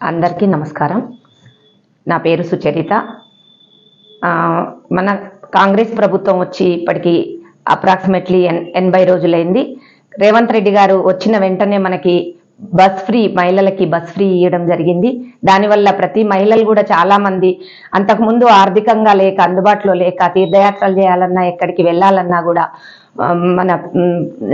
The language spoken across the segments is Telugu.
అందరికీ నమస్కారం. నా పేరు సుచరిత. మన కాంగ్రెస్ ప్రభుత్వం వచ్చి ఇప్పటికి అప్రాక్సిమేట్లీ ఎన్ ఎనభై రోజులైంది. రేవంత్ రెడ్డి గారు వచ్చిన వెంటనే మనకి బస్ ఫ్రీ మహిళలకి బస్ ఫ్రీ ఇవ్వడం జరిగింది. దానివల్ల ప్రతి మహిళలు కూడా చాలామంది అంతకుముందు ఆర్థికంగా లేక అందుబాటులో లేక తీర్థయాత్రలు చేయాలన్నా ఎక్కడికి వెళ్ళాలన్నా కూడా మన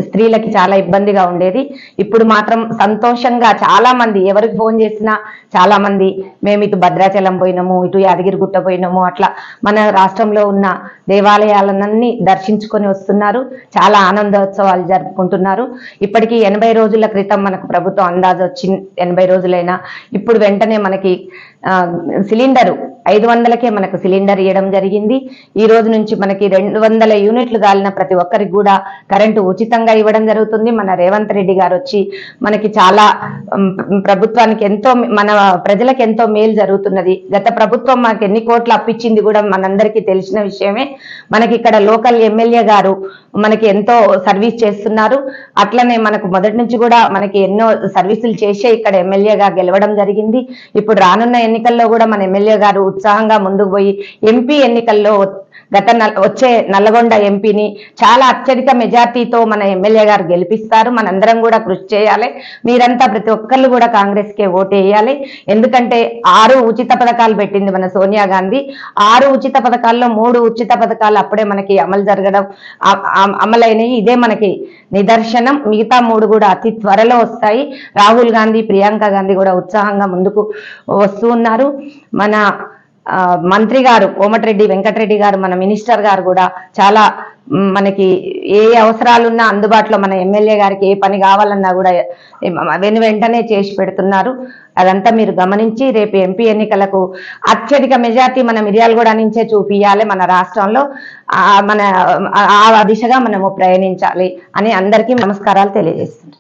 స్త్రీలకి చాలా ఇబ్బందిగా ఉండేది. ఇప్పుడు మాత్రం సంతోషంగా చాలా మంది ఎవరికి ఫోన్ చేసినా చాలా మంది మేము ఇటు భద్రాచలం పోయినాము ఇటు యాదగిరిగుట్ట పోయినాము అట్లా మన రాష్ట్రంలో ఉన్న దేవాలయాలన్నీ దర్శించుకొని వస్తున్నారు. చాలా ఆనందోత్సవాలు జరుపుకుంటున్నారు. ఇప్పటికీ ఎనభై రోజుల క్రితం మనకు ప్రభుత్వం అందాజు వచ్చి ఎనభై రోజులైనా ఇప్పుడు వెంటనే మనకి సిలిండరు ఐదు వందలకే మనకు సిలిండర్ ఇవ్వడం జరిగింది. ఈ రోజు నుంచి మనకి రెండు వందల యూనిట్లు గాలిన ప్రతి ఒక్కరికి కూడా కరెంటు ఉచితంగా ఇవ్వడం జరుగుతుంది. మన రేవంత్ రెడ్డి గారు వచ్చి మనకి చాలా ప్రభుత్వానికి ఎంతో మన ప్రజలకు ఎంతో మేలు జరుగుతున్నది. గత ప్రభుత్వం మనకి ఎన్ని కోట్లు అప్పించింది కూడా మనందరికీ తెలిసిన విషయమే. మనకి ఇక్కడ లోకల్ ఎమ్మెల్యే గారు మనకి ఎంతో సర్వీస్ చేస్తున్నారు. అట్లనే మనకు మొదటి నుంచి కూడా మనకి ఎన్నో సర్వీసులు చేసే ఇక్కడ ఎమ్మెల్యేగా గెలవడం జరిగింది. ఇప్పుడు రానున్న ఎన్నికల్లో కూడా మన ఎమ్మెల్యే గారు ఉత్సాహంగా ముందుకు పోయి ఎంపీ ఎన్నికల్లో గత వచ్చే నల్లగొండ ఎంపీని చాలా అత్యధిక మెజార్టీతో మన ఎమ్మెల్యే గారు గెలిపిస్తారు. మనందరం కూడా కృషి చేయాలి. మీరంతా ప్రతి ఒక్కళ్ళు కూడా కాంగ్రెస్ కే ఓటు వేయాలి ఎందుకంటే ఆరు ఉచిత పథకాలు పెట్టింది మన సోనియా గాంధీ. ఆరు ఉచిత పథకాల్లో మూడు ఉచిత పథకాలు అప్పుడే మనకి అమలు జరగడం అమలైనవి ఇదే మనకి నిదర్శనం. మిగతా మూడు కూడా అతి త్వరలో వస్తాయి. రాహుల్ గాంధీ ప్రియాంక గాంధీ కూడా ఉత్సాహంగా ముందుకు వస్తూ ఉన్నారు. మన మంత్రి గారు కోమటిరెడ్డి వెంకటరెడ్డి గారు మన మినిస్టర్ గారు కూడా చాలా మనకి ఏ అవసరాలున్నా అందుబాటులో మన ఎమ్మెల్యే గారికి ఏ పని కావాలన్నా కూడా వెను వెంటనే చేసి పెడుతున్నారు. అదంతా మీరు గమనించి రేపు ఎంపీ ఎన్నికలకు అత్యధిక మెజార్టీ మన మిర్యాలగూడ నుంచే చూపియాలి. మన రాష్ట్రంలో మన ఆ దిశగా మనము ప్రయాణించాలి అని అందరికీ నమస్కారాలు తెలియజేస్తున్నాను